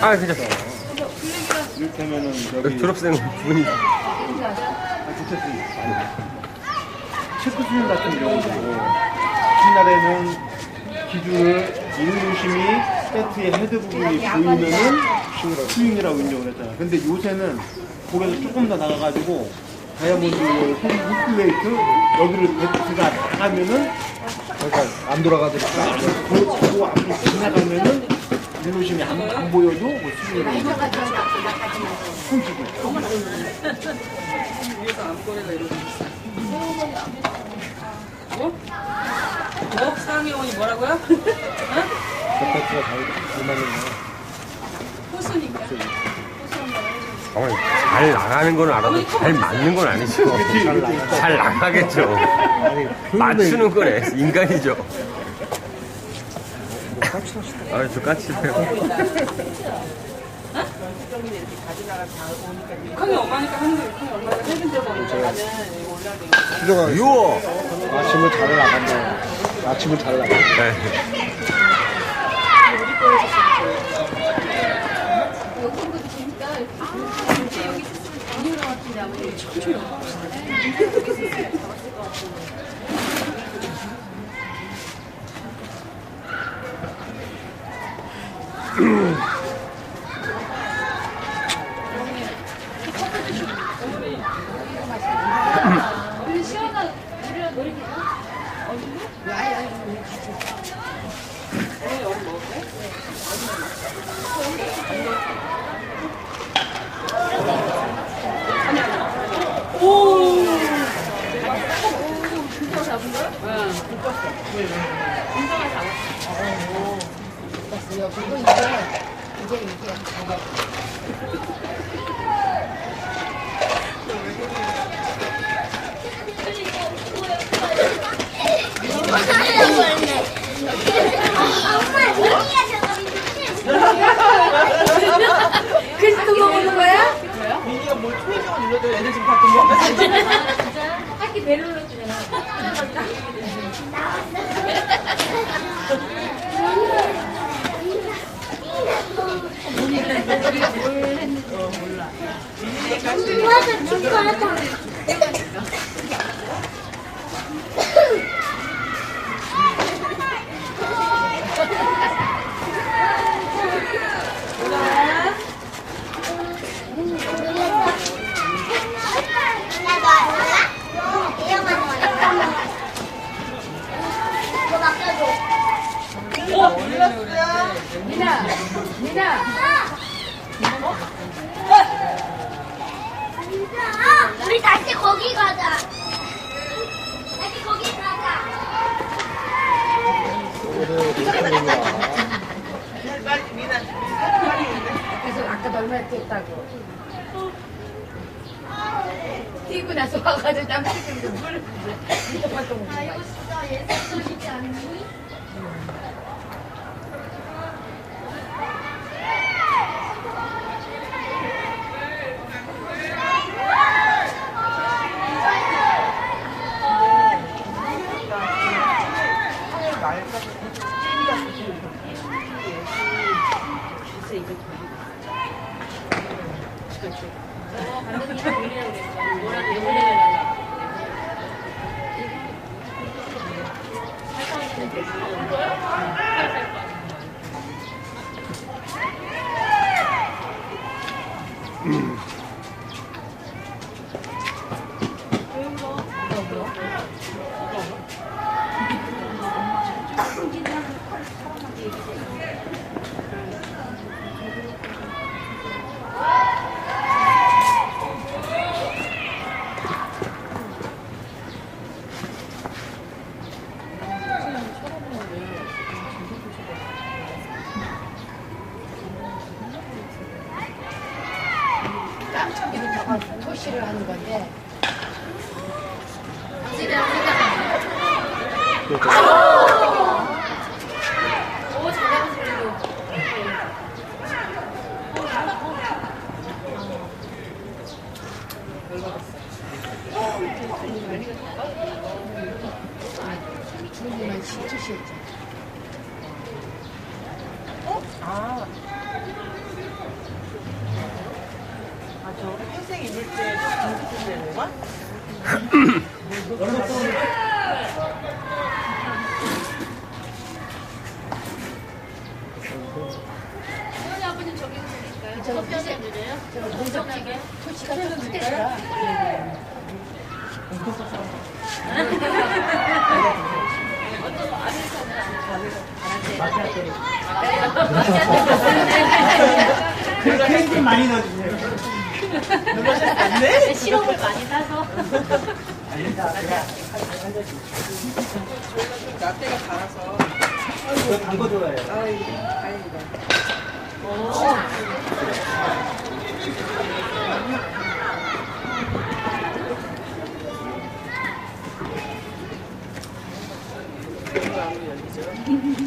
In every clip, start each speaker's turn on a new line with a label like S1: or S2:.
S1: 아 그죠.
S2: 이렇게 하면은
S1: 여기 졸업생 분이
S2: 체크 수준 같은 경우도 옛날에는 기준을 인루심이 세트의 헤드 부분이 보이면은 스윙이라고 인정을 했잖아. 근데 요새는 거기서 조금 더 나가가지고 다이아몬드 힐플레이트 여기를 배트가 나가면은
S3: 그러니까 안 돌아가더니까
S2: 그, 그 앞으로 지나가면은 인루심이 안, 안 보여도 뭐 스윙이라고 손짓을.
S4: 뭐? 상영원이 뭐라고요? 어?
S3: 백배트가 잘 맞는 거.
S4: 호수니까.
S1: 정말 잘 나가는 건 알아도 잘 맞는 건 아니죠. 잘 나가겠죠.
S3: 아니
S1: 맞추는 거네. 인간이죠. 아, 저 까칠해요.
S4: 6학년 엄마니까 하는 거 6학년 엄마가 해준 데서 나는.
S3: 수정아
S1: 유어.
S3: 아침을 잘 나간다. 아침을 잘 나가.
S1: 네.
S5: 고 이제 이제 이게 그래서 또 먹는 거야?
S4: 민기가 뭘 초인종을 눌러도 애들 지금 다 들려.
S5: 학기 배를 눌러주잖아. 미나, 미나.
S6: 우리 다시 거기 가자. 다시 거기 가자.
S5: 그래서 아까도 얼마나 뛰었다고. 뛰고 나서 와가지고 땀 튀기면서 물을 먹는 거야.
S6: 진짜 예술적이지 않니?
S5: 땀차기도 그렇죠. 반드시 정리해야 되니까 뭐라도 토시를 하는 건데. 소리로.
S4: 중국만 시주시했죠.
S5: 아. 아, 저 회색 입을 때
S6: 아버님 저기서 드릴까요? 커피 한잔 드려요?
S7: 크림 많이 넣어주세요.
S6: 시럽을 많이 따서.
S5: 라떼가 달아서.
S7: 저단거 좋아해요.
S5: 아이, 다행이다.
S7: 아,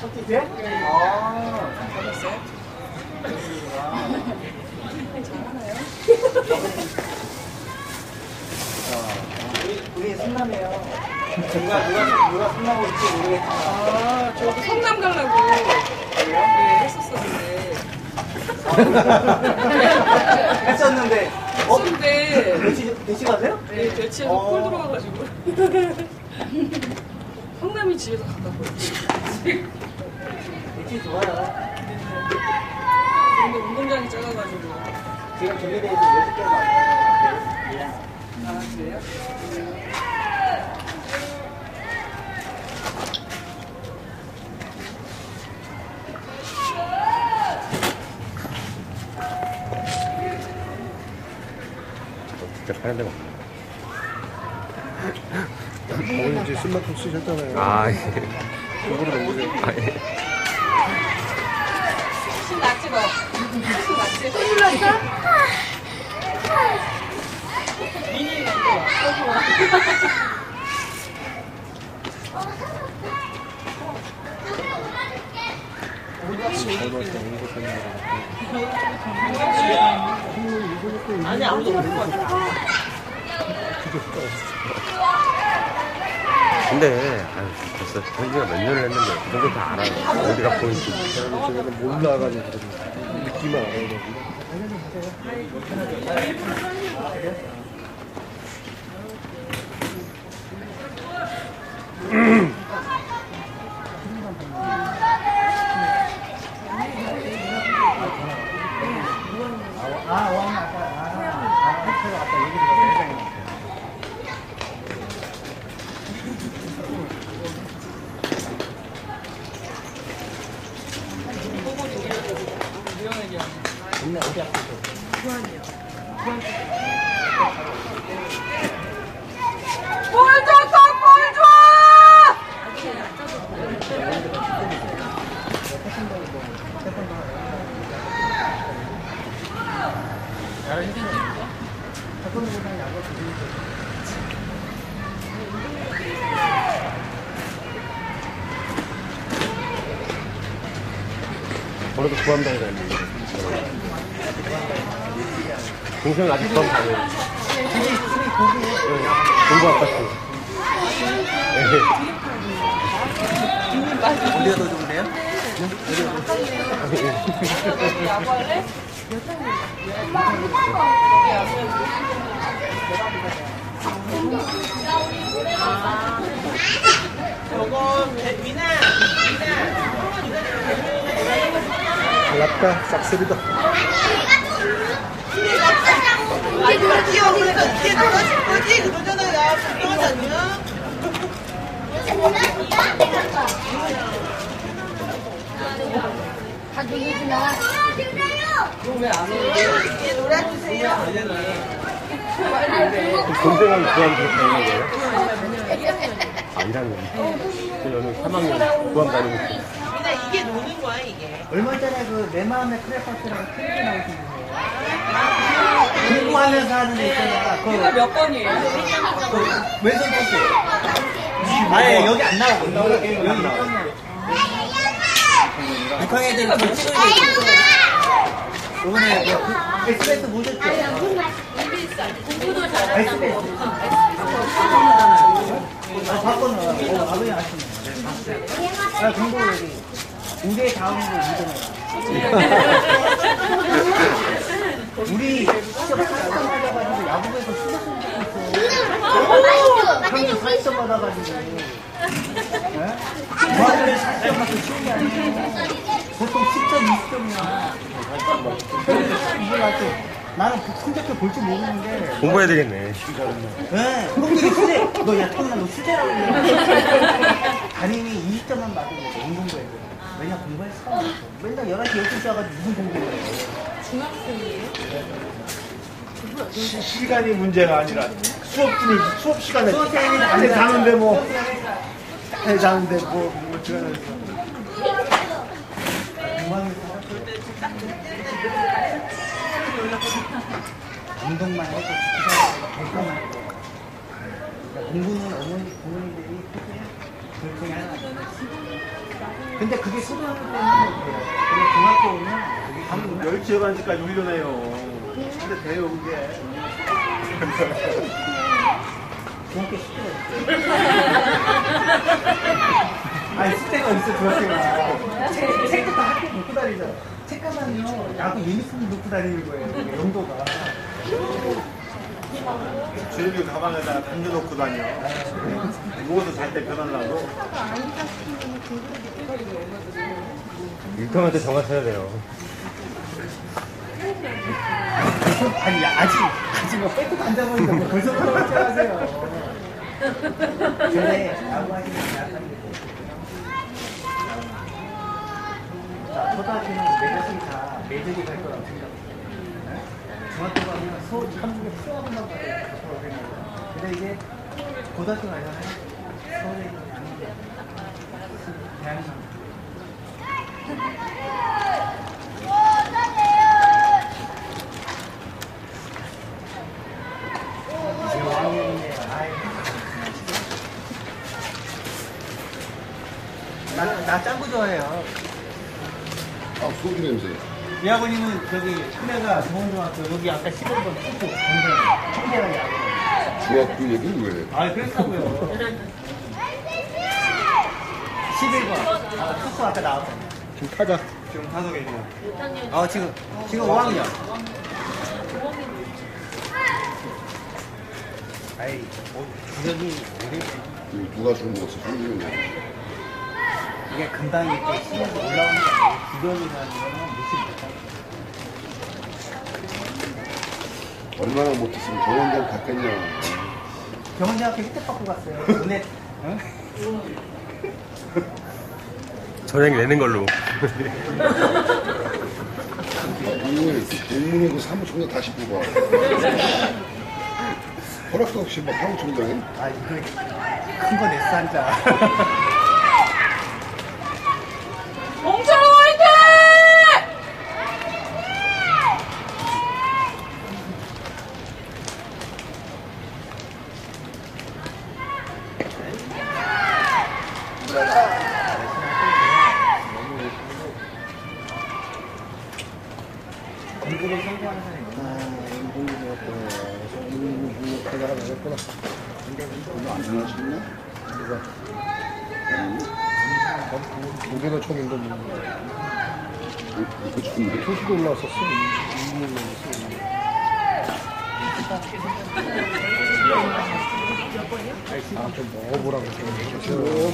S7: 아, 우리. 누가, 누가, 누가 승남고 있지 모르겠지만.
S5: 아, 저도 성남 가려고. 네, 했었었는데.
S7: 했었는데, 어?
S5: 했었는데.
S7: 며칠, 며칠 가세요?
S5: 네, 대치에서
S7: 어.
S5: 콜 들어와가지고. 성남이 집에서 가깝거든요.
S7: 좋아요.
S5: 근데 운동장이 작아가지고.
S7: 지금 준비되어 있는 여섯 개가 많아요.
S5: 아, 그래요?
S1: 진짜 파는 데가 없네.
S3: 어머니 이제 쓴만큼 쓰셨잖아요.
S1: 아, 예.
S3: 공부를 넘기세요.
S1: 아, 예. 근데, 아유, 벌써 본지가 몇 년을 했는데, 그 정도 다 알아요. 어디가 포인트.
S3: 저희는 몰라가지고 느낌만 알아야 되고.
S7: 아, 왕 아까, 아, 아, 헬스가 아까 얘기 들었어요. 동네 어디 앞에서?
S5: 물 줬어, 물 줘!
S1: 저래도 구암당에 갔는데. 동생은 아직 구암 다녀요. 공부 아팠어.
S7: 어디가 더 좋은데요?
S3: 달랐다, 싹쓸이다.
S4: 다 누구구나.
S1: 동생은 구암 다니는 거예요? 아, 1학년. 저는 3학년 구암 다니고 있어요.
S7: 얼마 전에 그 내 마음의 크레파스라고 TV에 나오신 분이에요. 공부하면서 하는 애 있잖아.
S5: 이거 그몇 번이에요?
S7: 왼손 토스. 아예 여기 안 나오고 여기 나와. 6학년 애들은 저 찍어야 돼. 이번에 뭐 그, SBS 보셨죠?
S6: 공부도 잘한다고.
S7: 아, 봤거나. 어, 아버님 아시네. 아, 공부 여기. 우리의 다음으로 이동해라. 우리 시험 4점 받아가지고 야구에서 있 어. 평균 4점 받아가지고. 예? 저한테 4점 받고 쉬운 게 아니에요. 보통 10점, 20점이야. 이걸 나한테 나는 그 성적표 볼 줄 모르는데.
S1: 공부해야 되겠네.
S7: 네, 형들이 수제. 너 야, 탕나 너 수제라고 그래. 담임이 20점만 맞으면 돼, 인공부에. 왜냐, 공부했어. 맨날 11시, 12시 와가지고 무슨 공부를 해.
S3: 시- 시간이 문제가 아니라 수업 중에 수업 시간에 안에 자는데 뭐. 안에 자는데 뭐, 뭐
S7: 운동만 해도 지키자 공부만 해도 공부는 어머니 부모님들이 둘 중에 하나 근데 그게 때는 못해요? 근데 중학교 오면 그게
S3: 한 10시에 반까지 훈련해요 근데 돼요 그게
S7: 중학교 숙제가 있어요 아니 숙제가 있어 중학교가 책, 책도 다 학교 놓고 다니죠 책가만요 야구 유니폼 놓고 다니는 거예요 용도가
S3: 주일이 가방에다가 담겨놓고 다녀 누워서 잘때 변하려고
S1: 일통한테 정화 쳐야 돼요.
S7: 아니 아직 아직 뭐 빼고 안 잡으니까 뭐 벌써 그렇게 하세요? 야구 하시면 약간 자 초등학교는 매저들이 다 매저리 갈 거라고 생각해요 네? 중학교 가면 서 한국에 수학만 가요 근데 이제 고등학교 가잖아요 서울에 있는 대한민국 이제 5학년인데 아이 나, 나 짱구 좋아해요.
S8: 아, 소주 냄새.
S7: 이 아버님은 저기 큰애가 동원중학교 여기 아까 11번 투표 동생 형제가 야구
S8: 중학교 얘기는 왜? 해?
S7: 아 그랬다고요. 11번 아 투표 아까 나왔잖아요.
S3: 지금 타자. 지금 타석이에요.
S7: 아 지금 지금 5학년 아이 뭐
S8: 이거 누가 술 먹었어?
S7: 이게 금방 이렇게 시력이 올라오는 게 주력이라는 거는 무시 못하고
S8: 얼마나 못했으면 데를 갔겠냐.
S7: 경원대학교 혜택 받고 갔어요 눈에 응?
S1: 전액 내는 걸로.
S8: 오늘 공문에 그 사무총장 다시 뽑아. 허락도 없이 막 사무총장에
S7: 아 이거 큰거 냈어 한자
S5: 멍청 화이팅!
S7: 공부를 성공하는 사람이 너무
S8: 안 지나쳤나?
S3: 무게가 총인데 뭐
S8: 좋은데?
S3: 표시도 올라왔었어 아 좀 먹어보라고 생각했죠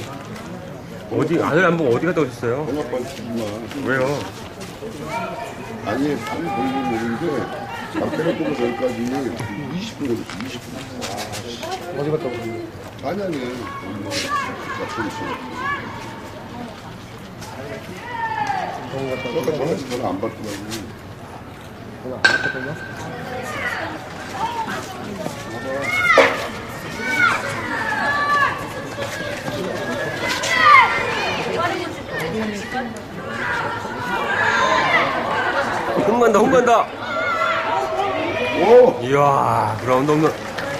S1: 어디, 아들 안 보고 어디 갔다 오셨어요?
S8: 번역반 주지마.
S1: 왜요?
S8: 아니, 밤 걸리는 일인데, 잠깐만 보고 저기까지 20분 걸렸어, 20분.
S3: 어디 갔다 오셨어요?
S8: 안양에, 뭐, 약속 있어.
S3: 병원 갔다
S8: 아까
S3: 오셨어요?
S8: 전화해서 전화 안 받더라고.
S3: 전화 안 왔거든요?
S1: 홈 간다, 홈 간다.
S8: 오!
S1: 이야, 그라운드 홈런.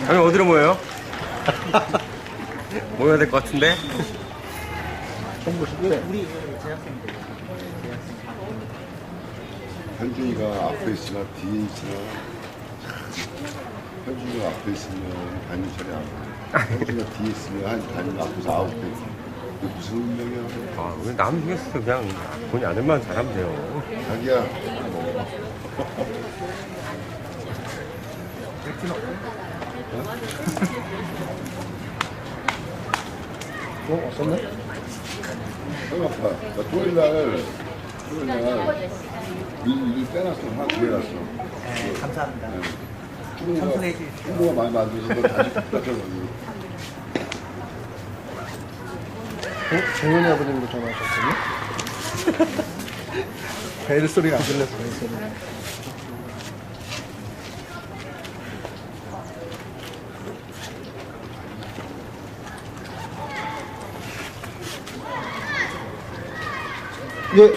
S1: 형님 어디로 모여요? 모여야 될 것 같은데?
S3: 우리 제작생들.
S8: 현준이가 앞에 있으나 뒤에 있으나 현준이가 앞에 있으면 반유철이 안 돼. 현준이가 뒤에 있으면 한 반유 앞에서 아웃 돼. 이게 무슨 운명이야?
S1: 아, 왜남 중에서 그냥 본인 아들만 잘하면 돼요.
S8: 자기야,
S3: 어, 없었네?
S8: 형 아파. 나 토요일 날, 토요일 날, 일, 일 빼놨어. 하나 구해놨어.
S3: 네, 감사합니다.
S8: 충무가,
S3: 청소해 주십시오.
S8: 충무가 많이 만들어서 너 다시 깎아가지고.
S3: 정현이 아버님도 전화하셨거든요? 벨 소리가 안 들렸어, 벨 소리. 예,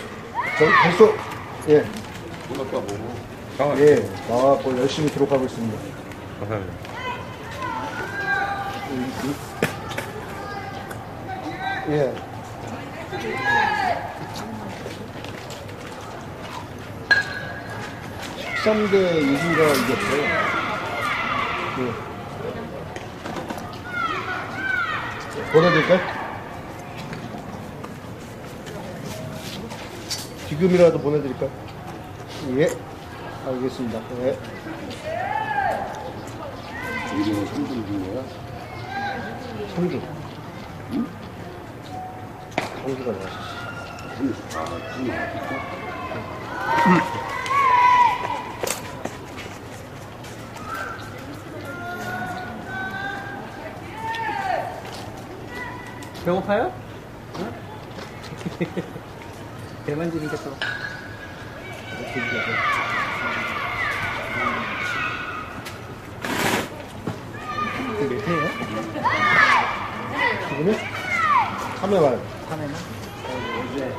S3: 저 벌써, 예,
S8: 돈 아빠 보고.
S1: 아,
S3: 예, 나와갖고 열심히 기록하고 있습니다.
S1: 감사합니다.
S3: 예. 십삼 대 6인가 이겼어요. 예. 보내드릴까요? 지금이라도 보내드릴까요? 예. 알겠습니다. 예.
S8: 이름은 삼촌 준 거야?
S3: 성주. 성주가 나왔어.
S8: 삼촌. 아, 삼촌 아직도?
S3: 배고파요? 배 만지니까 또. 몇 회예요? 지금은? 3회 말. 3회만? 이제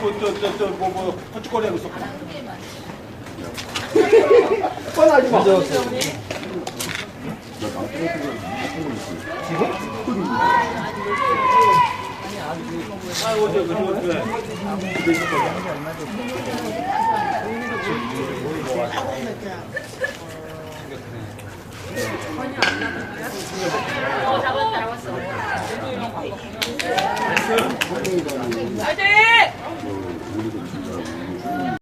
S2: 뭐, 저, 저, 저, 뭐, 뭐, 헛짓거리 하고 있어.
S3: 뻔하지 마.
S2: 아이고, 저, 그, 저, 저.
S7: 어, 화이팅!